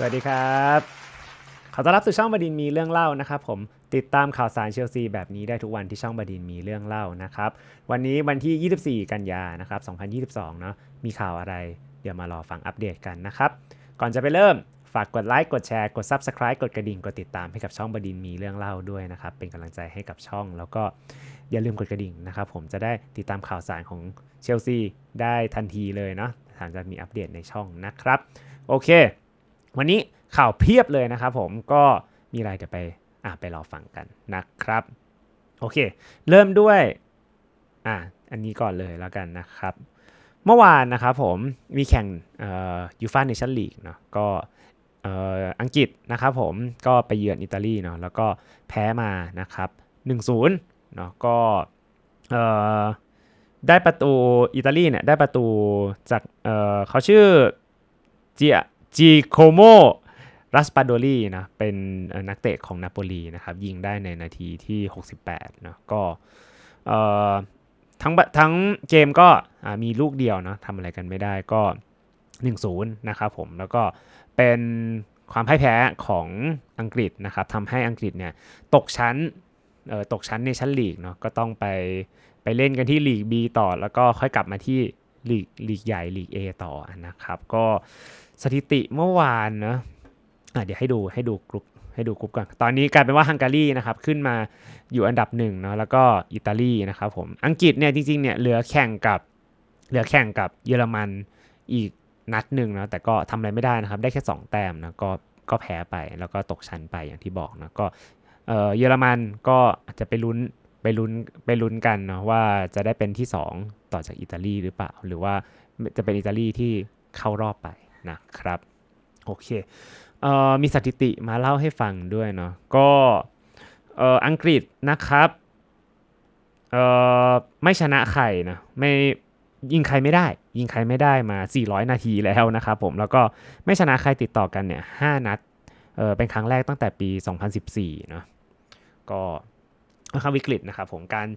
สวัสดีครับ ขอต้อนรับสู่ช่องบดินมีเรื่องเล่านะครับผมติดตามข่าวสารเชลซีแบบนี้ได้ทุกวันที่ช่องบดินมีเรื่องเล่านะครับวันนี้วันที่ 24 กันยานะครับ2022 เนาะมีข่าวอะไร เดี๋ยวมารอฟังอัปเดตกันนะครับก่อนจะไปเริ่มฝากกดไลค์กดแชร์กด Subscribe กดกระดิ่งกดติดตามให้กับช่องบดินมีเรื่องเล่าด้วยนะครับเป็นกำลังใจให้กับช่อง แล้วก็อย่าลืมกดกระดิ่งนะครับผมจะได้ติดตามข่าวสารของเชลซีได้ทันทีเลยเนาะหลังจากมีอัปเดตในช่องนะครับโอเค วันนี้ข่าวเพียบเลยนะครับผมก็มีอะไรเดี๋ยวไปอะไปรอฟังกันนะครับ โอเค เริ่มด้วยอะอันนี้ก่อนเลยแล้วกันนะครับ เมื่อวานนะครับผมมีแข่งยูฟ่าเนชั่นลีกเนาะก็อังกฤษนะครับผมก็ไปเยือนอิตาลีเนาะแล้วก็แพ้มานะครับ1-0เนาะก็เออได้ประตูอิตาลีเนี่ยได้ประตูจากเออเขาชื่อเจีย จิโคโมรัสปาโดลีนะ เป็นนักเตะของนาโปลีนะครับ ยิงได้ในนาทีที่ 68นะก็ทั้งทั้งเกมก็มีลูกเดียวเนาะทำอะไรกันไม่ได้ก็ 1-0 นะครับผม แล้วก็เป็นความพ่ายแพ้ของอังกฤษนะครับทำให้อังกฤษเนี่ยตกชั้นตกชั้นในชั้นลีกเนาะก็ต้องไปไปเล่นกันที่ลีก B ต่อ แล้วก็ค่อยกลับมาที่ลีกลีกใหญ่ลีก A ต่อนะครับ ก็ สถิติเมื่อวานนะอะเดี๋ยวให้ดูให้ดูกรุ๊ปให้ดูกรุ๊ปก่อน ตอนนี้กลายเป็นว่าฮังการีนะครับขึ้นมาอยู่อันดับหนึ่งเนาะแล้วก็อิตาลีนะครับผมอังกฤษเนี่ยจริงๆเนี่ยเหลือแข่งกับเหลือแข่งกับเยอรมันอีกนัดหนึ่งนะแต่ก็ทำอะไรไม่ได้นะครับ ได้แค่ 2 แต้มนะก็ก็แพ้ไปแล้วก็ตกชั้นไปอย่างที่บอกนะก็เออเยอรมันก็อาจจะไปลุ้นไปลุ้นไปลุ้นกันเนาะว่าจะได้เป็นที่ 2 ต่อจากอิตาลีหรือเปล่า หรือว่าจะเป็นอิตาลีที่เข้ารอบไป นะครับโอเคเอ่อมีสถิติมาเล่าให้ฟังด้วยเนาะก็เอ่ออังกฤษนะครับเอ่อไม่ชนะใครนะไม่ยิงใครไม่ได้ ยิงใครไม่ได้มา 400 นาทีแล้วนะครับผมแล้วก็ไม่ชนะใครติดต่อกันเนี่ย 5 นัดเออเป็นครั้งแรกตั้งแต่ปี 2014เนาะก็ค่อนข้างวิกฤตนะครับผมการ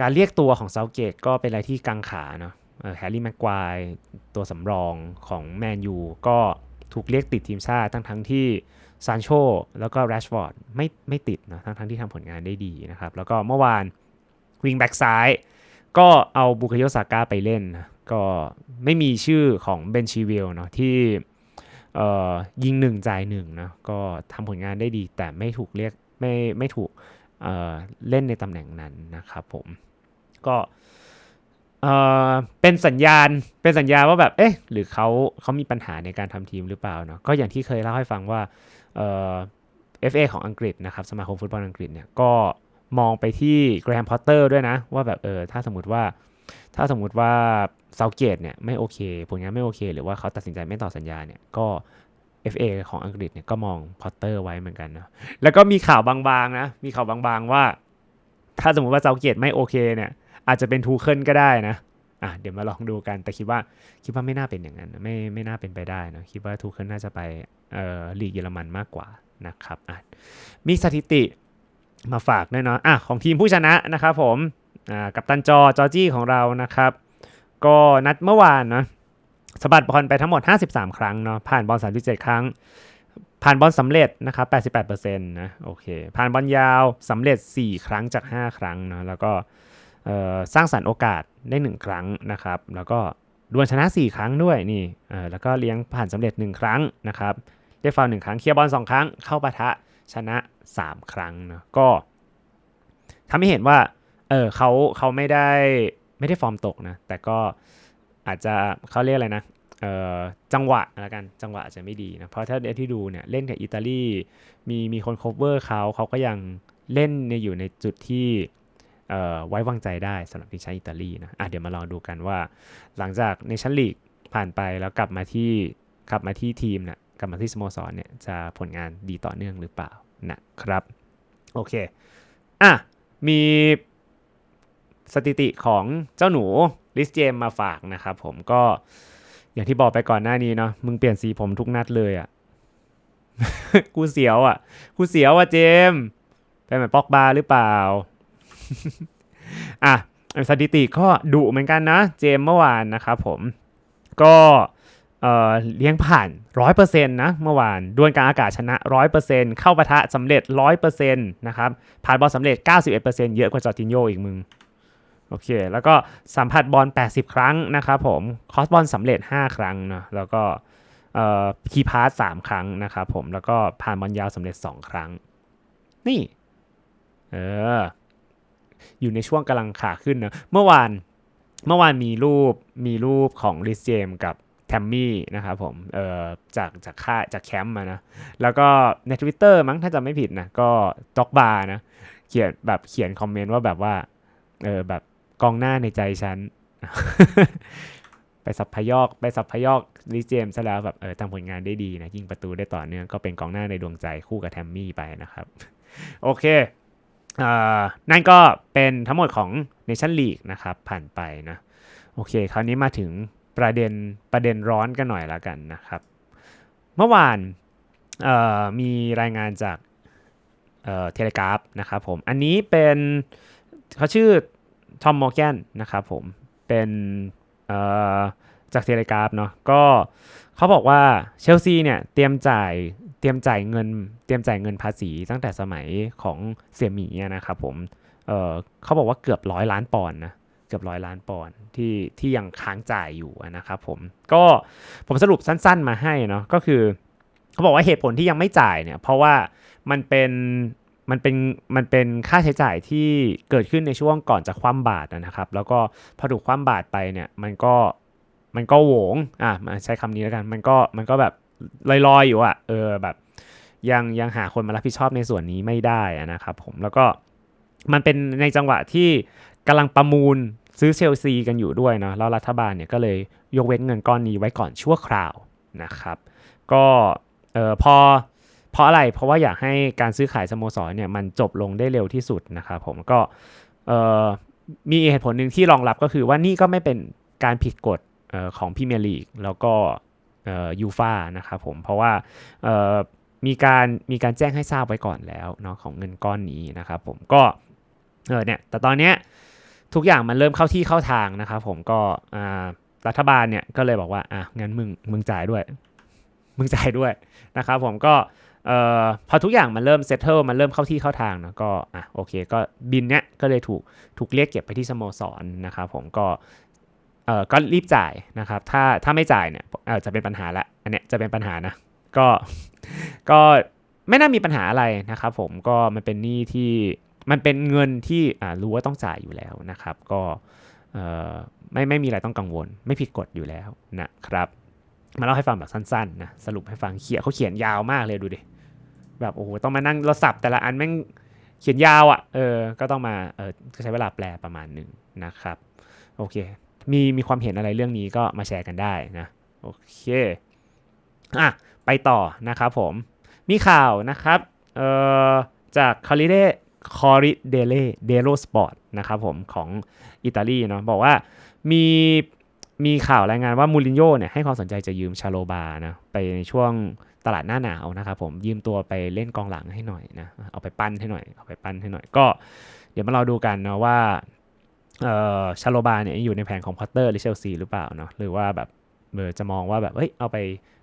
การเรียกตัวของเซาเกตก็เป็นอะไรที่กังขาเนาะ แฮร์รี่แม็กควายตัวสำรองของแมนยูก็ถูกเรียกติดทีมชาติทั้งทั้งที่ซานโชแล้วก็แรชฟอร์ดไม่ไม่ติดนะทั้งทั้งที่ทำผลงานได้ดีนะครับ แล้วก็เมื่อวานวิงแบ็กซ้ายก็เอาบุคโยซาก้าไปเล่นนะก็ไม่มีชื่อของเบนชีวิลเนาะที่เอ่ยิงหนึ่งจ่ายหนึ่งนะก็ทำผลงานได้ดี แต่ไม่ถูกเรียกไม่ไม่ถูกเอ่อเล่นในตำแหน่งนั้นนะครับผมก็ เอ่อเป็นสัญญาณเป็นสัญญาว่าแบบเอ๊ะหรือเขาเขามีปัญหาในการทำทีมหรือเปล่าเนาะก็อย่างที่เคยเล่าให้ฟังว่าเอ่อ FA ของอังกฤษนะครับสมาคมฟุตบอลอังกฤษเนี่ยก็มองไปที่แกรมพอตเตอร์ด้วยนะ ว่าแบบเออถ้าสมมติว่า ถ้าสมมติว่าเซาเกตเนี่ยไม่โอเค ผลงานไม่โอเค หรือว่าเขาตัดสินใจไม่ต่อสัญญาเนี่ยก็ FA ของอังกฤษเนี่ยก็มองพอตเตอร์ไว้เหมือนกันนะแล้วก็มีข่าวบางๆนะมีข่าวบางๆว่า ถ้าสมมติว่าเซาเกตไม่โอเคเนี่ย อาจจะเป็นทูเคิลก็ได้นะอะเดี๋ยวมาลองดูกันแต่คิดว่าคิดว่าไม่น่าเป็นอย่างนั้น ไม่ไม่น่าเป็นไปได้นะคิดว่าทูเคิลน่าจะไปเอ่อลีกเยอรมันมากกว่านะครับอะมีสถิติมาฝากด้วยเนาะอะของทีมผู้ชนะนะครับผมอ่ากับตันจอจอจี้ของเรานะครับ ก็นัดเมื่อวานนะสบัดบอลไปทั้งหมด 53 ครั้งเนาะผ่านบอล37 ครั้ง ผ่านบอลสำเร็จนะครับ88%นะโอเคผ่านบอลยาวสำเร็จ 4 ครั้งจาก 5 ครั้งเนาะแล้วก็ สร้างสรรค์โอกาสได้ 1 ครั้งนะครับ แล้วก็ดวลชนะ 4 ครั้งด้วยนี่แล้วก็เลี้ยงผ่านสำเร็จ 1 ครั้งนะครับได้ฟาวล์หนึ่งครั้งเคลียร์บอล2ครั้งเข้าปะทะชนะ 3 ครั้งนะก็ทำให้เห็นว่าเออเขาเขาไม่ได้ไม่ได้ฟอร์มตกนะ แต่ก็อาจจะเขาเรียกอะไรนะเออจังหวะละกันจังหวะอาจจะไม่ดีนะ เพราะถ้าที่ดูเนี่ยเล่นกับอิตาลีมีมีคน cover เขาเขาก็ยังเล่นในอยู่ในจุดที่ ไว้วางใจได้สำหรับทีมชาติอิตาลีนะอะเดี๋ยวมาลองดูกันว่า หลังจากในชั้นลีกผ่านไปแล้วกลับมาที่กลับมาที่ทีมนะกลับมาที่สโมสรเนี่ยจะผลงานดีต่อเนื่องหรือเปล่านะครับโอเคอะมีสถิติของเจ้าหนูลิสเจมมาฝากนะครับผมก็อย่างที่บอกไปก่อนหน้านี้เนาะมึงเปลี่ยนสีผมทุกนัดเลยอะ่ะ กูเสียวอะ่ะ กูเสียวอะเจมเป็นเหมือนปอกบาหรือเปล่า อะสถิติก็ดุเหมือนกันนะ เจมเมื่อวานนะครับผมก็เลี้ยงผ่าน 100%นะเมื่อวานดวลกลางอากาศชนะ 100%เข้าปะทะสำเร็จ 100%นะครับผ่านบอลสำเร็จ 91%เยอะกว่าจอร์จินโยอีกมึงโอเค แล้วก็สัมผัสบอล 80 ครั้งนะครับผม คอสบอลสำเร็จ 5 ครั้งนะแล้วก็คีพาส3ครั้งนะครับผมแล้วก็ผ่านบอลยาวสำเร็จ 2 ครั้ง นี่ เออ อยู่ในช่วงกำลังขาขึ้นนะเมื่อวานเมื่อวานมีรูปมีรูปของลิสเจมกับแทมมี่นะครับผมเอ่อจากจากค่ายจากแคมป์มานะ แล้วก็ใน Twitter มั้งถ้าจะไม่ผิดนะ ก็จ็อกบาร์นะ เขียนแบบเขียนคอมเมนต์ว่าแบบว่า เออแบบกองหน้าในใจฉัน ไปสับพยอกไปสับพยอกลิเจมซะแล้วแบบเออทำผลงานได้ดีนะ ยิงประตูได้ต่อเนื่องก็เป็นกองหน้าในดวงใจคู่กับแทมมี่ไปนะครับ โอเค นั่นก็เป็นทั้งหมดของ Nation League นะครับ ผ่านไปนะ โอเค คราวนี้มาถึงประเด็นประเด็นร้อนกันหน่อยละกันนะครับ เมื่อวานมีรายงานจากเทเลกราฟนะครับผม อันนี้เป็นเขาชื่อทอมมอร์แกนนะครับผม เป็นจากเทเลกราฟเนาะ ก็เขาบอกว่าเชลซีเนี่ยเตรียมจ่าย เตรียมจ่ายเงิน เตรียมจ่ายเงินภาษีตั้งแต่สมัยของเสี่ยหมีนะครับผมเเขาบอกว่าเกือบร้อยล้านปอนด์นะเกือบร้อยล้านปอนด์ที่ที่ยังค้างจ่ายอยู่นะครับผมก็ผมสรุปสั้น ๆ มาให้เนาะก็คือเขาบอกว่าเหตุผลที่ยังไม่จ่ายเนี่ย เพราะว่ามันเป็นมันเป็นมันเป็นค่าใช้จ่ายที่เกิดขึ้นในช่วงก่อนจะคว่ำบาตรนะครับ แล้วก็พอถูกคว่ำบาตรไปเนี่ยมันก็มันก็โหวงอะมาใช้คำนี้แล้วกันมันก็มันก็แบบ ลอยๆอยู่อะเออแบบยังยังหาคนมารับผิดชอบในส่วนนี้ไม่ได้นะครับผมแล้วก็มันเป็นในจังหวะที่กำลังประมูลซื้อเชลซีกันอยู่ด้วยเนาะแล้วรัฐบาลเนี่ยก็เลยยกเว้นเงินก้อนนี้ไว้ก่อนชั่วคราวนะครับ ก็เออพอเพราะอะไรเพราะว่าอยากให้การซื้อขายสโมสรเนี่ยมันจบลงได้เร็วที่สุดนะครับผมก็เออมีเหตุผลหนึ่งที่รองรับก็คือว่านี่ก็ไม่เป็นการผิดกฎออของพรีเมียร์ลีกแล้วก็เยูฟานะครับผมเพราะว่ามีการมีการแจ้งให้ทราบไว้ก่อนแล้วเนาะของเงินก้อนนี้นะครับผมก็เออเนี่ยแต่ตอนเนี้ยทุกอย่างมันเริ่มเข้าที่เข้าทางนะครับผมก็รัฐบาลเนี่ยก็เลยบอกว่าอะงั้นมึงมึงจ่ายด้วย มึงจ่ายด้วยนะครับผมก็เอ่อพอทุกอย่างมันเริ่มเซตเทิลมันเริ่มเข้าที่เข้าทางนะก็อะโอเค ก็บินเนี้ยก็เลยถูกถูกเรียกเก็บไปที่สโมสรนะครับผมก็ เออก็รีบจ่ายนะครับ ถ้าถ้าไม่จ่ายเนี่ยเอ่อจะเป็นปัญหาละ อันเนี้ยจะเป็นปัญหานะ ก็ก็ไม่น่ามีปัญหาอะไรนะครับ ผมก็มันเป็นหนี้ที่มันเป็นเงินที่รู้ว่าต้องจ่ายอยู่แล้วนะครับ ก็ไม่ไม่มีอะไรต้องกังวล ไม่ผิดกฎอยู่แล้วนะครับมาเล่าให้ฟังแบบสั้นๆนะสรุปให้ฟังเขียนเขาเขียนยาวมากเลยดูดิแบบโอ้โหต้องมานั่งเราสับแต่ละอันแม่งเขียนยาวอะ่ะเออก็ต้องมาเออใช้เวลาแปลประมาณหนึ่งนะครับ โอเค มีมีความเห็นอะไรเรื่องนี้ก็มาแชร์กันได้นะโอเคอะไปต่อนะครับผม มีข่าวนะครับเอ่อจากคาริเดคอริเดเลเดโรสปอร์ตนะครับผมของอิตาลีเนาะบอกว่ามีมีข่าวรายงานว่ามูรินโญ่เนี่ยให้ความสนใจจะยืมชาโลบานะไปในช่วงตลาดหน้าหนาวนะครับผมยืมตัวไปเล่นกองหลังให้หน่อยนะเอาไปปั้นให้หน่อยเอาไปปั้นให้หน่อยก็ เดี๋ยวมาเราดูกันนะว่า ชาโลบาเนี่ยอยู่ในแผนของพอตเตอร์หรือเชลซีหรือเปล่าเนาะหรือว่าแบบเออจะมองว่าแบบเฮ้ยเอาไป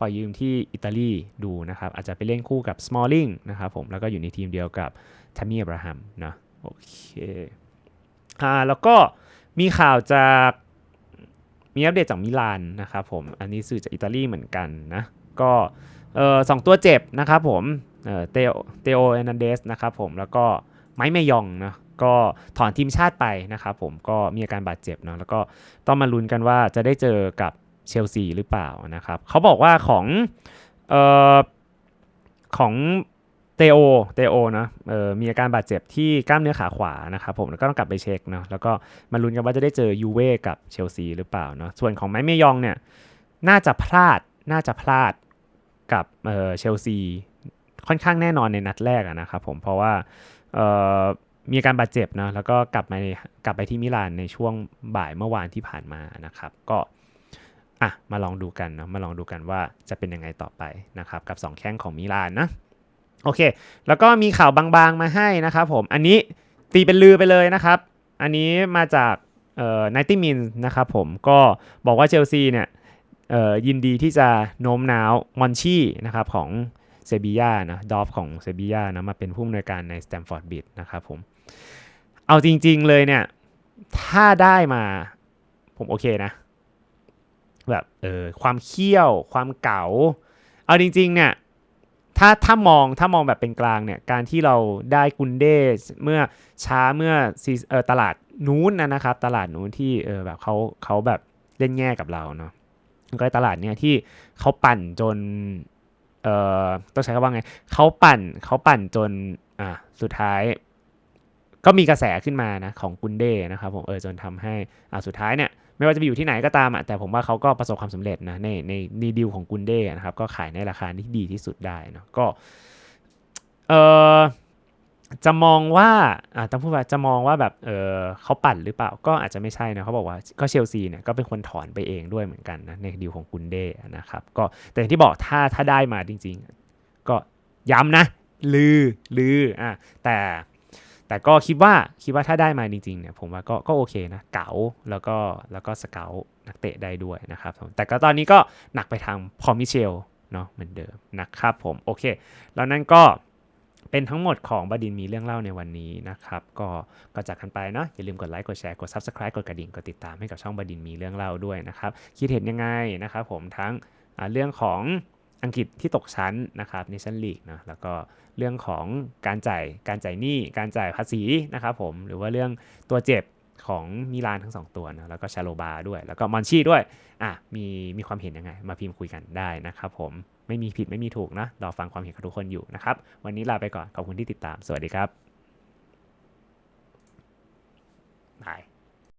ปล่อยยืมที่อิตาลีดูนะครับ อาจจะไปเล่นคู่กับสมอลลิงนะครับผมแล้วก็อยู่ในทีมเดียวกับทามีอับราฮัมนะโอเคอ่าแล้วก็มีข่าวจากมีอัปเดตจากมิลานนะครับผม อันนี้สื่อจากอิตาลีเหมือนกันนะ ก็เออสองตัวเจ็บนะครับผมเออเตโอเตโอเอนันเดสนะครับผมแล้วก็ ไมค์เมยองนะก็ถอนทีมชาติไปนะครับผมก็มีอาการบาดเจ็บเนาะแล้วก็ต้องมาลุ้นกันว่าจะได้เจอกับเชลซีหรือเปล่านะครับเขาบอกว่าของเอ่อของเตโอเตโอนะเออมีอาการบาดเจ็บที่กล้ามเนื้อขาขวานะครับผมแล้วก็ต้องกลับไปเช็คเนาะแล้วก็มาลุ้นกันว่าจะได้เจอยูเว่กับเชลซีหรือเปล่าเนาะส่วนของไม้เมยองเนี่ยน่าจะพลาดน่าจะพลาดกับเออเชลซีค่อนข้างแน่นอนในนัดแรกนะครับผมเพราะว่า มีอาการบาดเจ็บนะแล้วก็กลับมากลับไปที่มิลานในช่วงบ่ายเมื่อวานที่ผ่านมานะครับ ก็อะมาลองดูกันนะมาลองดูกันว่าจะเป็นยังไงต่อไปนะครับ กับ 2 แข้งของมิลานนะโอเค แล้วก็มีข่าวบางๆมาให้นะครับผมอันนี้ตีเป็นลือไปเลยนะครับ อันนี้มาจากเอ่อไนตี้มินนะครับผมก็บอกว่าเชลซีเนี่ยเอ่อยินดีที่จะโน้มน้าวมอนชี่นะครับของ เซบียานะดอฟของเซบียานะมาเป็นผู้อำนวยการในสแตมฟอร์ดบิดนะครับผม เอาจริงๆเลยเนี่ย ถ้าได้มาผมโอเคนะ แบบเออความเขี้ยวความเก๋า เอาจริง ๆ เนี่ยถ้าถ้ามองถ้ามองแบบเป็นกลางเนี่ยการที่เราได้กุนเดสเมื่อช้าเมื่อซีเออตลาดนู้นนะนะครับ ตลาดนู้นที่เออแบบเขาเขาแบบเล่นแง่กับเราเนาะก็ตลาดเนี่ยที่เขาปั่นจน เอ่อต้องใช้คำว่าไงเขาปั่นเขาปั่นจนอะสุดท้าย ก็มีกระแสขึ้นมานะของกุนเดนะครับผมเออจนทำให้อะสุดท้ายเนี่ยไม่ว่าจะไปอยู่ที่ไหนก็ตามอะแต่ผมว่าเขาก็ประสบความสำเร็จนะในในในดีลของกุนเดนะครับก็ขายในราคาที่ดีที่สุดได้เนาะก็เออ จะมองว่าอ่าต้องพูดว่าจะมองว่าแบบเออเขาปั่นหรือเปล่าก็อาจจะไม่ใช่นะเขาบอกว่าก็เชลซีเนี่ยก็เป็นคนถอนไปเองด้วยเหมือนกันนะในดีลของกุนเดนะครับก็แต่อย่างที่บอกถ้าถ้าได้มาจริง ๆ ก็ย้ำนะ ลือลืออะแต่แต่ก็คิดว่าคิดว่าถ้าได้มาจริงๆเนี่ยผมว่าก็ก็โอเคนะเก๋าแล้วก็แล้วก็สเกลนักเตะได้ด้วยนะครับผมแต่ก็ตอนนี้ก็หนักไปทางพอมิเชลเนาะเหมือนเดิมนะครับผมโอเค แล้วนั่นก็ เป็นทั้งหมดของบดินมีเรื่องเล่าในวันนี้นะครับ ก็ก็จากกันไปเนาะอย่าลืมกดไลค์กดแชร์กด Subscribe กดกระดิ่งกดติดตามให้กับช่องบดินมีเรื่องเล่าด้วยนะครับ คิดเห็นยังไงนะครับผมทั้งเรื่องของอังกฤษที่ตกชั้นนะครับในชั้นลีกนะแล้วก็เรื่องของการจ่ายการจ่ายหนี้การจ่ายภาษีนะครับผมหรือว่าเรื่องตัวเจ็บ ของมิลานทั้งสองตัวนะแล้วก็ชาโลบาด้วย แล้วก็มอนชีด้วยอะมีมีความเห็นยังไง มาพิมพ์คุยกันได้นะครับผมไม่มีผิดไม่มีถูกนะรอฟังความเห็นของทุกคนอยู่นะครับ วันนี้ลาไปก่อน ขอบคุณที่ติดตาม สวัสดีครับ บาย